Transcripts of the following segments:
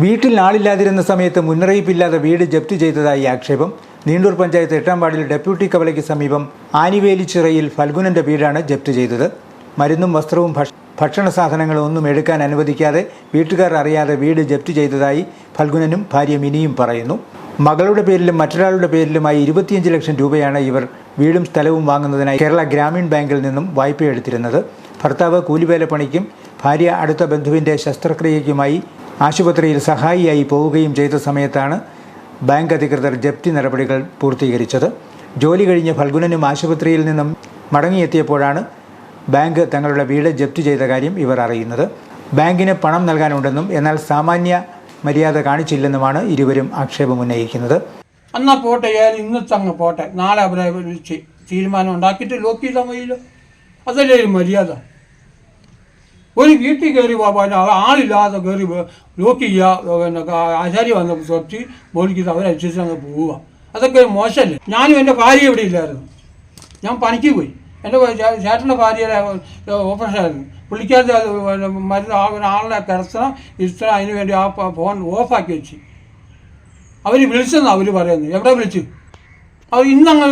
വീട്ടിൽ ആളില്ലാതിരുന്ന സമയത്ത് മുന്നറിയിപ്പില്ലാതെ വീട് ജപ്തി ചെയ്തതായി ആക്ഷേപം. നീണ്ടൂർ പഞ്ചായത്ത് എട്ടാം വാർഡിൽ ഡെപ്യൂട്ടി കവലയ്ക്ക് സമീപം ആനിവേലിച്ചിറയിൽ ഫൽഗുനന്റെ വീടാണ് ജപ്തി ചെയ്തത്. മരുന്നും വസ്ത്രവും ഭക്ഷ ഭക്ഷണ സാധനങ്ങളും ഒന്നും എടുക്കാൻ അനുവദിക്കാതെ വീട്ടുകാർ അറിയാതെ വീട് ജപ്തി ചെയ്തതായി ഫൽഗുനനും ഭാര്യ മിനിയും പറയുന്നു. മകളുടെ പേരിലും മറ്റൊരാളുടെ പേരിലുമായി ഇരുപത്തിയഞ്ച് ലക്ഷം രൂപയാണ് ഇവർ വീടും സ്ഥലവും വാങ്ങുന്നതിനായി കേരള ഗ്രാമീൺ ബാങ്കിൽ നിന്നും വായ്പയെടുത്തിരുന്നത്. ഭർത്താവ് കൂലിവേല പണിക്കും ഭാര്യ അടുത്ത ബന്ധുവിന്റെ ശസ്ത്രക്രിയയ്ക്കുമായി ആശുപത്രിയിൽ സഹായിയായി പോവുകയും ചെയ്ത സമയത്താണ് ബാങ്ക് അധികൃതർ ജപ്തി നടപടികൾ പൂർത്തീകരിച്ചത്. ജോലി കഴിഞ്ഞ് ഫൽഗുനനും ആശുപത്രിയിൽ നിന്നും മടങ്ങിയെത്തിയപ്പോഴാണ് ബാങ്ക് തങ്ങളുടെ വീട് ജപ്തി ചെയ്ത കാര്യം ഇവർ അറിയുന്നത്. ബാങ്കിന് പണം നൽകാനുണ്ടെന്നും എന്നാൽ സാമാന്യ മര്യാദ കാണിച്ചില്ലെന്നുമാണ് ഇരുവരും ആക്ഷേപമുന്നയിക്കുന്നത് എന്നാ പോട്ടെ ഏതായാലും ഇന്നത്തെ അങ്ങ് പോട്ടെ. നാളെ അവരെ വിളിച്ച് തീരുമാനം ഉണ്ടാക്കിയിട്ട് ലോക്ക് ചെയ്താൽ മതിയല്ലോ. അതല്ലേ ഒരു മര്യാദ? ഒരു വീട്ടിൽ കയറി പോ- പിന്നെ ആളില്ലാതെ കയറി ലോക്ക് ചെയ്യുക പിന്നെ ആശാരി വന്ന് തൊട്ട് ബോളിക്ക് അവരനുസരിച്ച് അങ്ങ് പോവുക. അതൊക്കെ ഒരു മോശമല്ലേ? ഞാനും എന്റെ ഭാര്യ ഇവിടെ ഇല്ലായിരുന്നു. ഞാൻ പണിക്ക് പോയി. എന്റെ ചേട്ടന്റെ ഭാര്യയുടെ ഓപ്പറേഷൻ ആയിരുന്നു പുള്ളിക്കാരത്തെ മരുന്ന് ആ ഒരു ആളിനെ കിടത്തണം ഇരുത്തണം അതിന് വേണ്ടി ആ ഫോൺ ഓഫാക്കി വെച്ച്. അവർ വിളിച്ചെന്നാണ് അവർ പറയുന്നത്. എവിടെ വിളിച്ചു? അവർ ഇന്നങ്ങൾ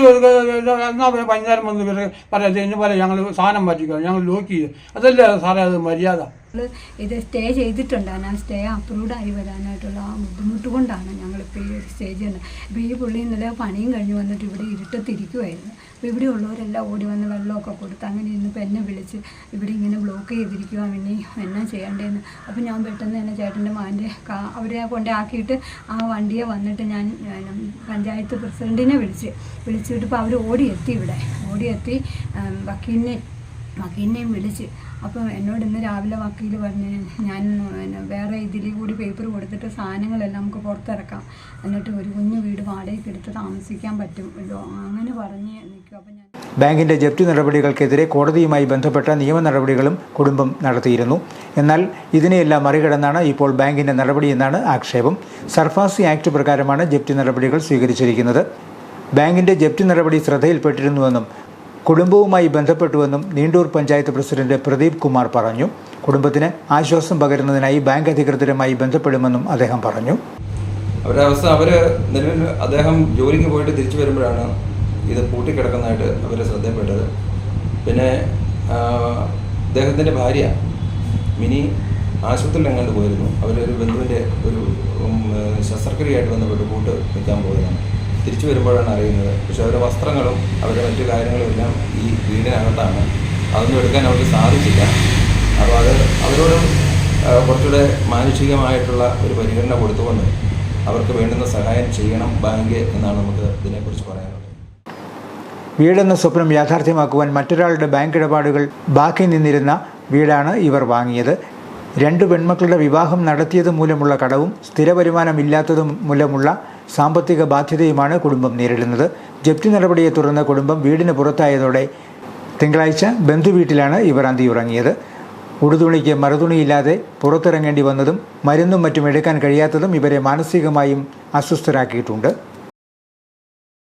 എന്നാ പറയുക വൈകുന്നേരം വന്ന് പറയാം ഇന്ന് പോലെ ഞങ്ങൾ സാധനം മാറ്റിക്കോ ഞങ്ങൾ ലോക്ക് ചെയ്തു അതല്ലേ സാറേ അത് മര്യാദ? ഇത് സ്റ്റേ ചെയ്തിട്ടുണ്ടാണ് ആ സ്റ്റേ അപ്രൂവ്ഡ് ആയി വരാനായിട്ടുള്ള ആ ബുദ്ധിമുട്ട് കൊണ്ടാണ് ഞങ്ങളിപ്പോൾ ഈ ഒരു സ്റ്റേജ് അപ്പോൾ ഈ പുള്ളി ഇന്നലെ പണിയും കഴിഞ്ഞ് വന്നിട്ട് ഇവിടെ ഇരുട്ടത്തിരിക്കുമായിരുന്നു അപ്പോൾ ഇവിടെ ഉള്ളവരെല്ലാം ഓടി വന്ന് വെള്ളമൊക്കെ കൊടുത്ത് അങ്ങനെ ഇന്നിപ്പോൾ എന്നെ വിളിച്ച് ഇവിടെ ഇങ്ങനെ ബ്ലോക്ക് ചെയ്തിരിക്കുക ഇനി എന്നാ ചെയ്യേണ്ടതെന്ന് അപ്പോൾ ഞാൻ പെട്ടെന്ന് തന്നെ ചേട്ടന്റെ മാന്റെ അവരെ കൊണ്ടാക്കിയിട്ട് ആ വണ്ടിയെ വന്നിട്ട് ഞാൻ പഞ്ചായത്ത് പ്രസിഡന്റിനെ വിളിച്ച് വിളിച്ചിട്ട് ഇപ്പോൾ അവർ ഓടിയെത്തി ഇവിടെ. ഓടിയെത്തി വക്കീലിനെ വക്കീലിനെയും വിളിച്ച് അപ്പോൾ എന്നോട് ഇന്ന് രാവിലെ വക്കീൽ പറഞ്ഞ് ഞാൻ വേറെ ഇതിൽ കൂടി പേപ്പർ കൊടുത്തിട്ട് സാധനങ്ങളെല്ലാം നമുക്ക് പുറത്തിറക്കാം. എന്നിട്ട് ഒരു കുഞ്ഞു വീട് വാടകയ്ക്ക് എടുത്ത് താമസിക്കാൻ പറ്റുമല്ലോ അങ്ങനെ പറഞ്ഞ് നിൽക്കും അപ്പോൾ ഞാൻ ബാങ്കിന്റെ ജപ്തി നടപടികൾക്കെതിരെ കോടതിയുമായി ബന്ധപ്പെട്ട നിയമ നടപടികളും കുടുംബം നടത്തിയിരുന്നു. എന്നാൽ ഇതിനെയെല്ലാം മറികടന്നാണ് ഇപ്പോൾ ബാങ്കിന്റെ നടപടിയെന്നാണ് ആക്ഷേപം. സർഫാസി ആക്ട് പ്രകാരമാണ് ജപ്തി നടപടികൾ സ്വീകരിച്ചിരിക്കുന്നത്. ബാങ്കിന്റെ ജപ്തി നടപടി ശ്രദ്ധയിൽപ്പെട്ടിരുന്നുവെന്നും കുടുംബവുമായി ബന്ധപ്പെട്ടുവെന്നും നീണ്ടൂർ പഞ്ചായത്ത് പ്രസിഡന്റ് പ്രദീപ് കുമാർ പറഞ്ഞു. കുടുംബത്തിന് ആശ്വാസം പകരുന്നതിനായി ബാങ്ക് അധികൃതരുമായി ബന്ധപ്പെടുമെന്നും അദ്ദേഹം പറഞ്ഞു. അവരുടെ അവസ്ഥ അവർ നിലവിൽ അദ്ദേഹം ജോലിക്ക് പോയിട്ട് തിരിച്ചു വരുമ്പോഴാണ് ഇത് പൂട്ടിക്കിടക്കുന്നതായിട്ട് അവർ ശ്രദ്ധയപ്പെട്ടത് പിന്നെ അദ്ദേഹത്തിന്റെ ഭാര്യ മിനി ആശുപത്രിയിൽ എങ്ങാണ്ട് പോയിരുന്നു. അവരൊരു ബന്ധുവിന്റെ ഒരു ശസ്ത്രക്രിയയായിട്ട് ബന്ധപ്പെട്ട് കൂട്ട് നിൽക്കാൻ പോയതാണ്. തിരിച്ചു വരുമ്പോഴാണ് അറിയുന്നത്. പക്ഷേ അവരുടെ വസ്ത്രങ്ങളും അവരുടെ മറ്റു കാര്യങ്ങളും എല്ലാം ഈ വീടിനകത്താണ്. അതൊന്നും എടുക്കാൻ അവർക്ക് സാധിച്ചില്ല. അപ്പോൾ അത് അവരോട് കുറച്ചുകൂടെ മാനുഷികമായിട്ടുള്ള ഒരു പരിഗണന കൊടുത്തുകൊണ്ട് അവർക്ക് വേണ്ടുന്ന സഹായം ചെയ്യണം ബാങ്ക് എന്നാണ് നമുക്ക് ഇതിനെക്കുറിച്ച് പറയാനുള്ളത്. വീടെന്ന സ്വപ്നം യാഥാർത്ഥ്യമാക്കുവാൻ മറ്റൊരാളുടെ ബാങ്ക് ഇടപാടുകൾ ബാക്കി നിന്നിരുന്ന വീടാണ് ഇവർ വാങ്ങിയത്. രണ്ട് പെൺമക്കളുടെ വിവാഹം നടത്തിയത് മൂലമുള്ള കടവും സ്ഥിര വരുമാനമില്ലാത്തതും മൂലമുള്ള സാമ്പത്തിക ബാധ്യതയുമാണ് കുടുംബം നേരിടുന്നത്. ജപ്തി നടപടിയെ തുടർന്ന് കുടുംബം വീടിന് പുറത്തായതോടെ തിങ്കളാഴ്ച ബന്ധുവീട്ടിലാണ് ഇവർ അന്തിയുറങ്ങിയത്. ഉടുതുണിക്ക് മറുതുണിയില്ലാതെ പുറത്തിറങ്ങേണ്ടി വന്നതും മരുന്നും മറ്റും എടുക്കാൻ കഴിയാത്തതും ഇവരെ മാനസികമായും അസ്വസ്ഥരാക്കിയിട്ടുണ്ട്.